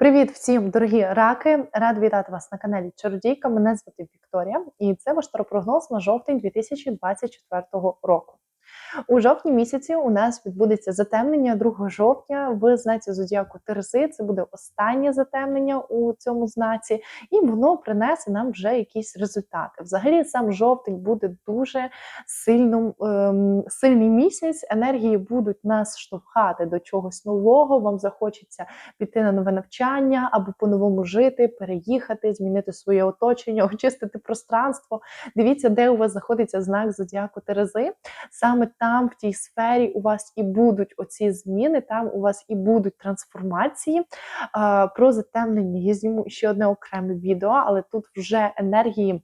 Привіт всім, дорогі раки! Рад вітати вас на каналі Чародійка. Мене звати Вікторія, і це ваш таропрогноз на жовтень 2024 року. У жовтні місяці у нас відбудеться затемнення 2 жовтня в знаці зодіаку Терези. Це буде останнє затемнення у цьому знаці, і воно принесе нам вже якісь результати. Взагалі, сам жовтень буде дуже сильним, ем, сильний місяць. Енергії будуть нас штовхати до чогось нового. Вам захочеться піти на нове навчання або по-новому жити, переїхати, змінити своє оточення, очистити пространство. Дивіться, де у вас знаходиться знак зодіаку Терези. Саме там, в тій сфері, у вас і будуть оці зміни, там у вас і будуть трансформації. Про затемнення я зніму ще одне окреме відео, але тут вже енергії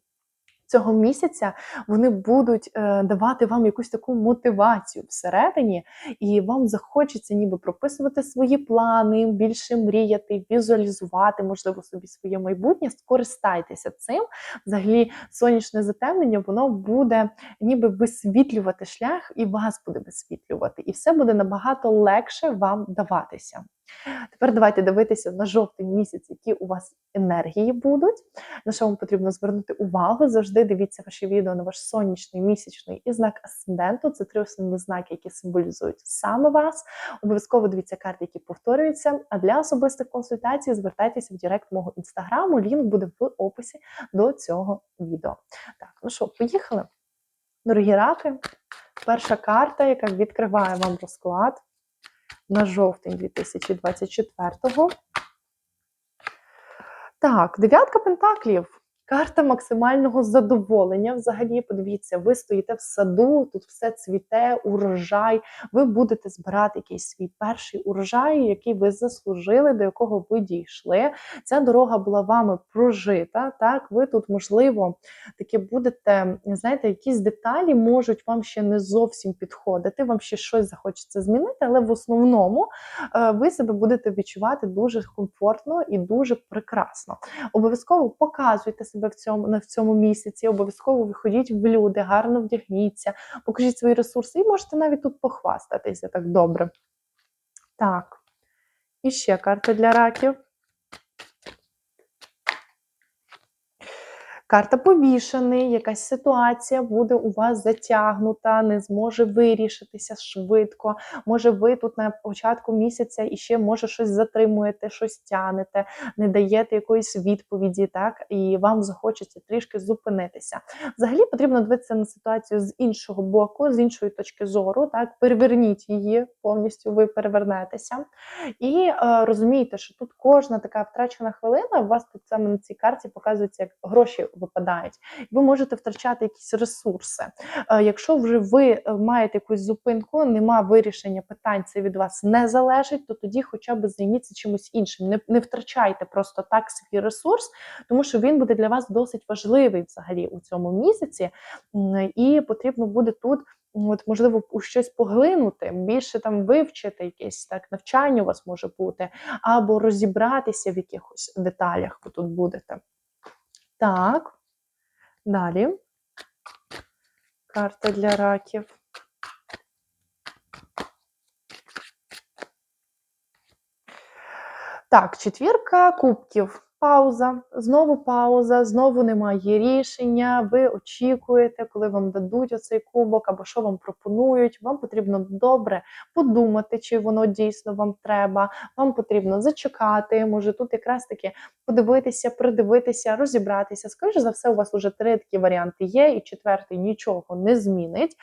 цього місяця вони будуть е, давати вам якусь таку мотивацію всередині, і вам захочеться ніби прописувати свої плани, більше мріяти, візуалізувати, можливо, собі своє майбутнє. Скористайтеся цим. Взагалі, сонячне затемнення, воно буде ніби висвітлювати шлях, і вас буде висвітлювати. І все буде набагато легше вам даватися. Тепер давайте дивитися на жовтий місяць, які у вас енергії будуть. На що вам потрібно звернути увагу? Завжди дивіться ваші відео на ваш сонячний, місячний і знак асценденту. Це три основні знаки, які символізують саме вас. Обов'язково дивіться карти, які повторюються. А для особистих консультацій звертайтеся в Директ мого інстаграму. Лінк буде в описі до цього відео. Так, ну що, поїхали? Дорогі раки, перша карта, яка відкриває вам розклад на жовтень 2024-го. Так, дев'ятка пентаклів. Карта максимального задоволення. Взагалі, подивіться, ви стоїте в саду, тут все цвіте, урожай. Ви будете збирати якийсь свій перший урожай, який ви заслужили, до якого ви дійшли. Ця дорога була вами прожита. Так, ви тут, можливо, таки будете, знаєте, якісь деталі можуть вам ще не зовсім підходити. Вам ще щось захочеться змінити, але в основному е, ви себе будете відчувати дуже комфортно і дуже прекрасно. Обов'язково показуйте себе в цьому на в цьому місяці. Обов'язково виходіть в люди, гарно вдягніться, покажіть свої ресурси і можете навіть тут похвастатися так добре. Так, і ще карта для раків. Карта повішений, якась ситуація буде у вас затягнута, не зможе вирішитися швидко. Може, ви тут на початку місяця і ще може щось затримуєте, щось тянете, не даєте якоїсь відповіді, так і вам захочеться трішки зупинитися. Взагалі потрібно дивитися на ситуацію з іншого боку, з іншої точки зору. Так, переверніть її повністю, ви перевернетеся. І е, розумієте, що тут кожна така втрачена хвилина, у вас тут саме на цій карті показується як гроші випадають. Ви можете втрачати якісь ресурси. Е, якщо вже ви е, маєте якусь зупинку, нема вирішення питань, це від вас не залежить, то тоді хоча б займіться чимось іншим. Не, не втрачайте просто так свій ресурс, тому що він буде для вас досить важливий взагалі у цьому місяці, і потрібно буде тут. От, можливо, у щось поглинути, більше там вивчити якесь так навчання у вас може бути, або розібратися в якихось деталях, ви тут будете. Так, далі. Карта для раків. Так, четвірка кубків. Пауза, знову пауза, знову немає рішення. Ви очікуєте, коли вам дадуть оцей кубок, або що вам пропонують. Вам потрібно добре подумати, чи воно дійсно вам треба. Вам потрібно зачекати. Може тут якраз таки подивитися, придивитися, розібратися. Скоріше за все, у вас вже три такі варіанти є, і четвертий нічого не змінить.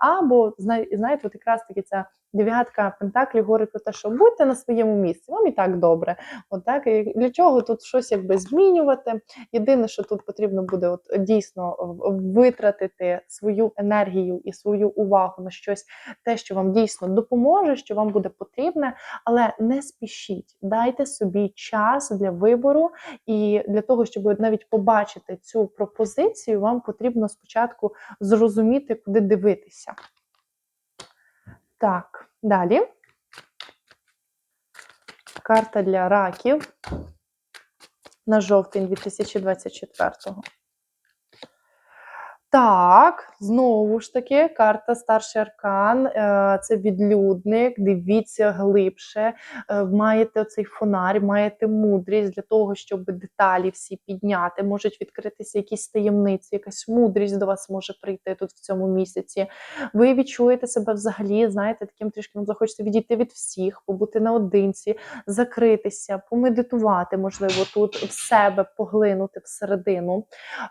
Або знаєте, от якраз таки ця дев'ятка пентаклів говорить про те, що будьте на своєму місці, вам і так добре. От так, для чого тут щось якби змінювати? Єдине, що тут потрібно буде от дійсно витратити свою енергію і свою увагу на щось, те, що вам дійсно допоможе, що вам буде потрібне, але не спішіть, дайте собі час для вибору, і для того, щоб навіть побачити цю пропозицію, вам потрібно спочатку зрозуміти, куди дивитися. Так, далі. Карта для раків на жовтень 2024-го. Так, знову ж таки, карта Старший Аркан, е, це відлюдник, дивіться глибше, е, маєте оцей фонарь, маєте мудрість для того, щоб деталі всі підняти, можуть відкритися якісь таємниці, якась мудрість до вас може прийти тут в цьому місяці. Ви відчуєте себе взагалі, знаєте, таким трішки вам захочеться відійти від всіх, побути наодинці, закритися, помедитувати, можливо, тут в себе поглинути всередину.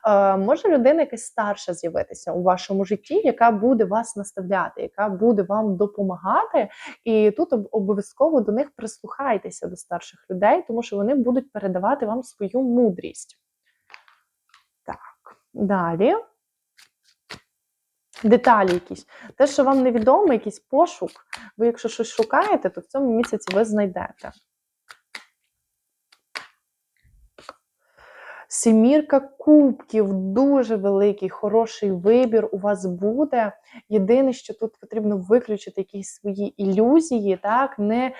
Е, Може людина якась старша з'явитися у вашому житті, яка буде вас наставляти, яка буде вам допомагати. І тут обов'язково до них прислухайтеся до старших людей, тому що вони будуть передавати вам свою мудрість. Так, далі. Деталі якісь. Те, що вам невідомо, якийсь пошук. Ви, якщо щось шукаєте, то в цьому місяці ви знайдете. Сімірка кубків, дуже великий, хороший вибір у вас буде. Єдине, що тут потрібно виключити якісь свої ілюзії, так, не е,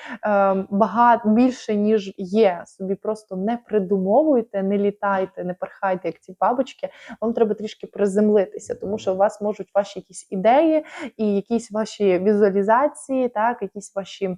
багато більше, ніж є. Собі просто не придумовуйте, не літайте, не перхайте, як ці бабочки. Вам треба трішки приземлитися, тому що у вас можуть ваші якісь ідеї і якісь ваші візуалізації, так, якісь ваші.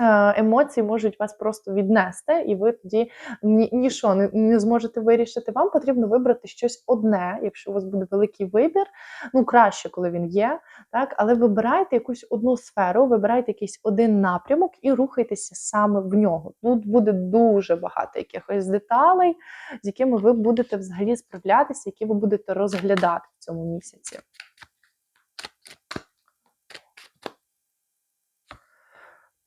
Е, Емоції можуть вас просто віднести, і ви тоді ні, нічого не, не зможете вирішити. Вам потрібно вибрати щось одне, якщо у вас буде великий вибір. Ну, краще, коли він є, так, але вибирайте якусь одну сферу, вибирайте якийсь один напрямок і рухайтеся саме в нього. Тут буде дуже багато якихось деталей, з якими ви будете взагалі справлятися, які ви будете розглядати в цьому місяці.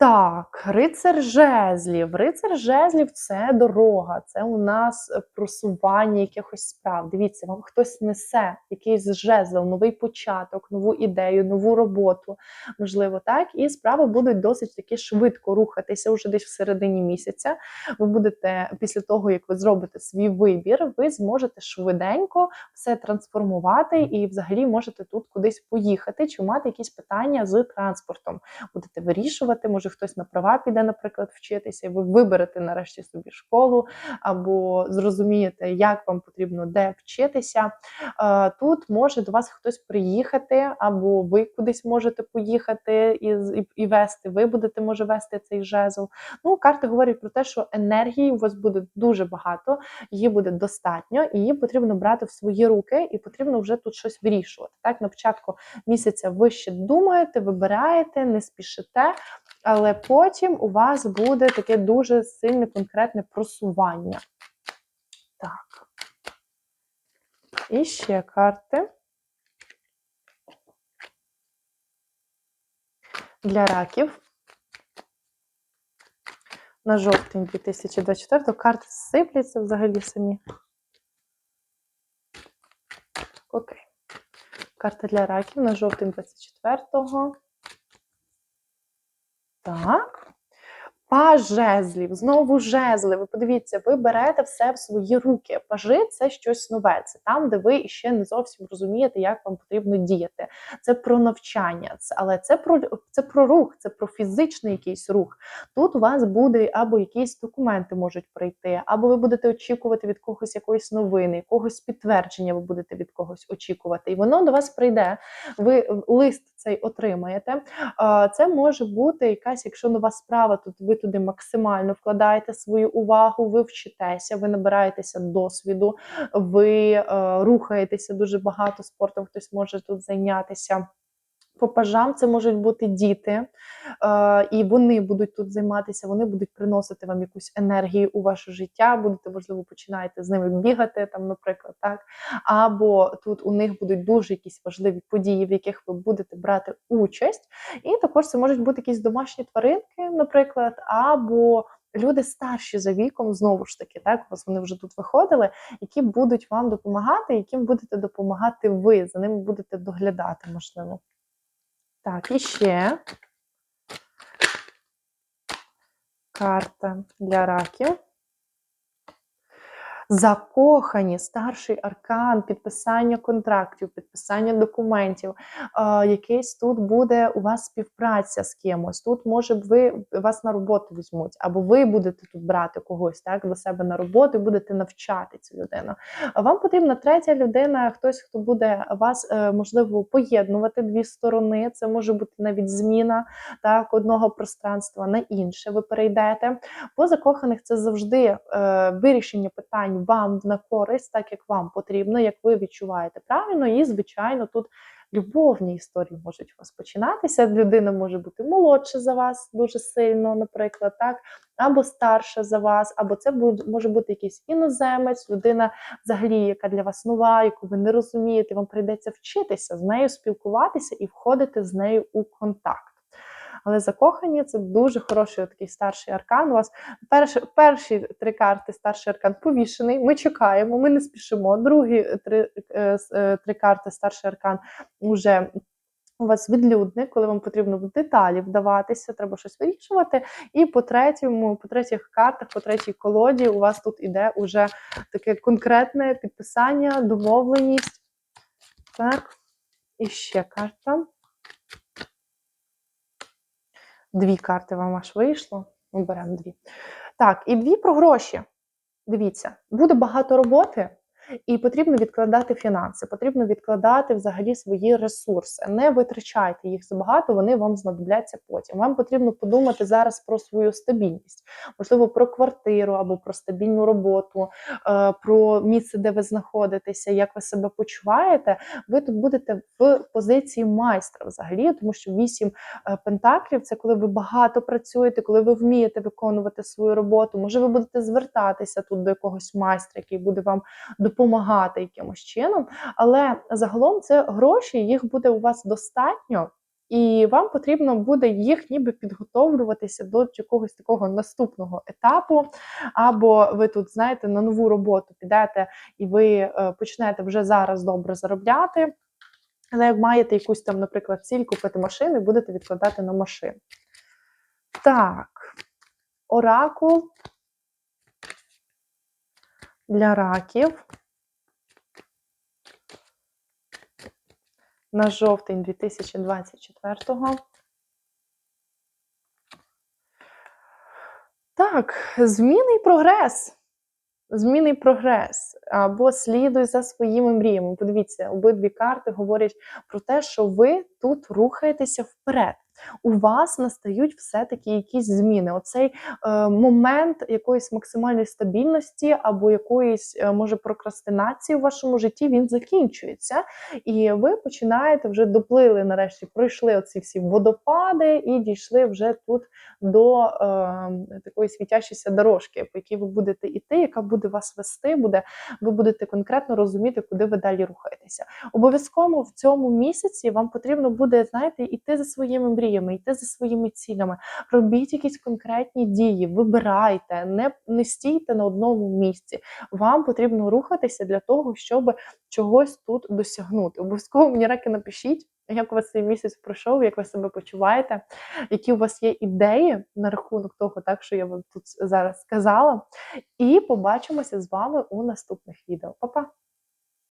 Так, рицар жезлів. Рицар жезлів це дорога, це у нас просування якихось справ. Дивіться, вам хтось несе якийсь жезл, новий початок, нову ідею, нову роботу, можливо, так. І справи будуть досить таки швидко рухатися вже десь в середині місяця. Ви будете після того, як ви зробите свій вибір, ви зможете швиденько все трансформувати і взагалі можете тут кудись поїхати чи мати якісь питання з транспортом. Будете вирішувати, може хтось на права піде, наприклад, вчитися, і ви виберете нарешті собі школу, або зрозумієте, як вам потрібно де вчитися. Тут може до вас хтось приїхати, або ви кудись можете поїхати і, і вести. Ви будете може вести цей жезл. Ну, карти говорять про те, що енергії у вас буде дуже багато, її буде достатньо, і її потрібно брати в свої руки, і потрібно вже тут щось вирішувати. Так, на початку місяця ви ще думаєте, вибираєте, не спішите, але потім у вас буде таке дуже сильне конкретне просування. Так. І ще карти. Для раків. На жовтень 2024 карти сипляться взагалі самі. Окей. Карта для раків на жовтень 24-го. Так. Паж жезлів, знову жезли. Ви подивіться, ви берете все в свої руки. Пажи це щось нове. Це там, де ви ще не зовсім розумієте, як вам потрібно діяти. Це про навчання, але це про це про рух, це про фізичний якийсь рух. Тут у вас буде або якісь документи можуть прийти, або ви будете очікувати від когось якоїсь новини, якогось підтвердження ви будете від когось очікувати. І воно до вас прийде. Ви лист цей отримаєте. Це може бути якась, якщо нова справа, тут ви туди максимально вкладаєте свою увагу, ви вчитеся, ви набираєтеся досвіду, ви е, рухаєтеся дуже багато спортом, хтось може тут зайнятися. По пажам це можуть бути діти, е, і вони будуть тут займатися, вони будуть приносити вам якусь енергію у ваше життя. Будете, можливо, починаєте з ними бігати, там, наприклад, так. Або тут у них будуть дуже якісь важливі події, в яких ви будете брати участь. І також це можуть бути якісь домашні тваринки, наприклад, або люди старші за віком, знову ж таки, так, у вас вони вже тут виходили, які будуть вам допомагати, яким будете допомагати ви, за ними будете доглядати, можливо. Так, і ще карта для раків. Закохані, старший аркан, підписання контрактів, підписання документів, е, якийсь тут буде у вас співпраця з кимось. Тут може ви вас на роботу візьмуть, або ви будете тут брати когось так до себе на роботу і будете навчати цю людину. Вам потрібна третя людина, хтось, хто буде вас е, можливо поєднувати дві сторони. Це може бути навіть зміна так одного пространства на інше. Ви перейдете. По закоханих це завжди е, вирішення питань вам на користь, так як вам потрібно, як ви відчуваєте правильно, і звичайно тут. Любовні історії можуть вас починатися. Людина може бути молодша за вас дуже сильно, наприклад, так, або старша за вас, або це може бути якийсь іноземець, людина, взагалі, яка для вас нова, яку ви не розумієте, вам прийдеться вчитися з нею спілкуватися і входити з нею у контакт. Але закохані це дуже хороший такий старший аркан. У вас перші, перші три карти старший аркан повішений. Ми чекаємо, ми не спішимо. Другі три, е, е, три карти старший аркан уже. У вас відлюдник, коли вам потрібно в деталі вдаватися, треба щось вирішувати. І по третьому, по третіх картах, по третій колоді, у вас тут іде уже таке конкретне підписання, домовленість. Так, і ще карта. Дві карти вам аж вийшло. Ми беремо дві. Так, і дві про гроші. Дивіться, буде багато роботи, і потрібно відкладати фінанси, потрібно відкладати взагалі свої ресурси. Не витрачайте їх забагато, вони вам знадобляться потім. Вам потрібно подумати зараз про свою стабільність, можливо, про квартиру або про стабільну роботу, е, про місце, де ви знаходитеся, як ви себе почуваєте. Ви тут будете в позиції майстра взагалі, тому що вісім е, пентаклів це коли ви багато працюєте, коли ви вмієте виконувати свою роботу. Може, ви будете звертатися тут до якогось майстра, який буде вам допомагати якимось чином. Але загалом це гроші, їх буде у вас достатньо. І вам потрібно буде їх ніби підготовлюватися до якогось такого наступного етапу. Або ви тут, знаєте, на нову роботу підете і ви е, почнете вже зараз добре заробляти. Але як маєте якусь там, наприклад, ціль купити машину, і будете відкладати на машину. Так, оракул для раків на жовтень 2024-го. Так, зміни і прогрес. Зміни і прогрес або слідуй за своїми мріями. Подивіться, обидві карти говорять про те, що ви тут рухаєтеся вперед. У вас настають все-таки якісь зміни. Оцей е, момент якоїсь максимальної стабільності або якоїсь, е, може, прокрастинації у вашому житті він закінчується. І ви починаєте вже доплили нарешті, пройшли оці всі водопади і дійшли вже тут до е, такої світящої дорожки, по якій ви будете йти, яка буде вас вести, буде, ви будете конкретно розуміти, куди ви далі рухаєтеся. Обов'язково в цьому місяці вам потрібно буде, знаєте, йти за своїми мріями, йти за своїми цілями. Робіть якісь конкретні дії, вибирайте, не, не стійте на одному місці. Вам потрібно рухатися для того, щоб чогось тут досягнути. Обов'язково мені раки напишіть. Як у вас цей місяць пройшов, як ви себе почуваєте, які у вас є ідеї на рахунок того, так що я вам тут зараз сказала. І побачимося з вами у наступних відео. Па-па!